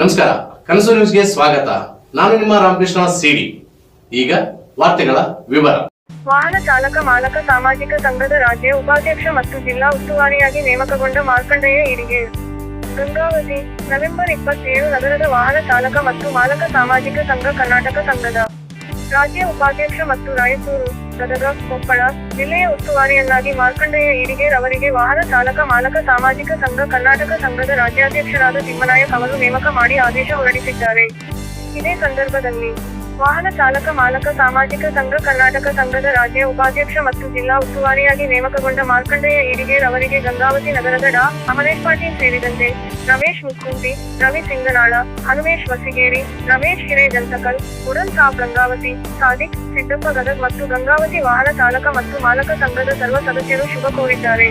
ನಮಸ್ಕಾರ, ಕನಸು ನ್ಯೂಸ್ಗೆ ಸ್ವಾಗತ. ನಾನು ನಿಮ್ಮ ರಾಮಕೃಷ್ಣ ಸಿಡಿ. ಈಗ ವಾರ್ತೆಗಳ ವಿವರ. ವಾಹನ ಚಾಲಕ, ಮಾಲಕ, ಸಾಮಾಜಿಕ ಸಂಘದ ರಾಜ್ಯ ಉಪಾಧ್ಯಕ್ಷ ಮತ್ತು ಜಿಲ್ಲಾ ಉಸ್ತುವಾರಿಯಾಗಿ ನೇಮಕಗೊಂಡ ಮಾರ್ಕಂಡೇಯ ಇಡಿಗೆ. ಗಂಗಾವತಿ, ನವೆಂಬರ್ ಇಪ್ಪತ್ತೇಳು ನಗರದ ವಾಹನ ಚಾಲಕ ಮತ್ತು ಮಾಲಕ ಸಾಮಾಜಿಕ ಸಂಘ ಕರ್ನಾಟಕ ಸಂಘದ ರಾಜ್ಯ ಉಪಾಧ್ಯಕ್ಷ ಮತ್ತು ರಾಯಚೂರು. ಗದಗ ಕೊಪ್ಪಳ ಜಿಲ್ಲೆಯ ಉಸ್ತುವಾರಿಯನ್ನಾಗಿ ಮಾರ್ಕಂಡೇಯ ಈಡಿಗೇರ್ ಅವರಿಗೆ ವಾಹನ ಚಾಲಕ, ಮಾಲಕ, ಸಾಮಾಜಿಕ ಸಂಘ, ಕರ್ನಾಟಕ ಸಂಘದ ರಾಜ್ಯಾಧ್ಯಕ್ಷರಾದ ತಿಮ್ಮನಾಯಕ್ ಅವರು ನೇಮಕ ಮಾಡಿ ಆದೇಶ ಹೊರಡಿಸಿದ್ದಾರೆ. ಇದೇ ಸಂದರ್ಭದಲ್ಲಿ ವಾಹನ ಚಾಲಕ ಮಾಲಕ ಸಾಮಾಜಿಕ ಸಂಘ ಕರ್ನಾಟಕ ಸಂಘದ ರಾಜ್ಯ ಉಪಾಧ್ಯಕ್ಷ ಮತ್ತು ಜಿಲ್ಲಾ ಉಸ್ತುವಾರಿಯಾಗಿ ನೇಮಕಗೊಂಡ ಮಾರ್ಕಂಡೇಯ ಈಡಿಗೇರ್ ಅವರಿಗೆ ಗಂಗಾವತಿ ನಗರದ ಡಾ. ಅಮರೇಶ್ ಪಾಟೀಲ್ ಸೇರಿದಂತೆ ರಮೇಶ್ ಮುಕ್ಕುಂಟಿ ರವಿ ಸಿಂಗನಾಳ, ಹನುಮೇಶ್ ವಸಿಗೇರಿ ರಮೇಶ್ ಹಿರೇಜಂತಕಲ್, ಉಡನ್ ಸಾಬ್ ಗಂಗಾವತಿ, ಸಾದಿಕ್ ಸಿದ್ದಪ್ಪ ಗದಗ್ ಮತ್ತು ಗಂಗಾವತಿ ವಾಹನ ಚಾಲಕ ಮತ್ತು ಮಾಲಕ ಸಂಘದ ಸರ್ವ ಸದಸ್ಯರು ಶುಭ ಕೋರಿದ್ದಾರೆ.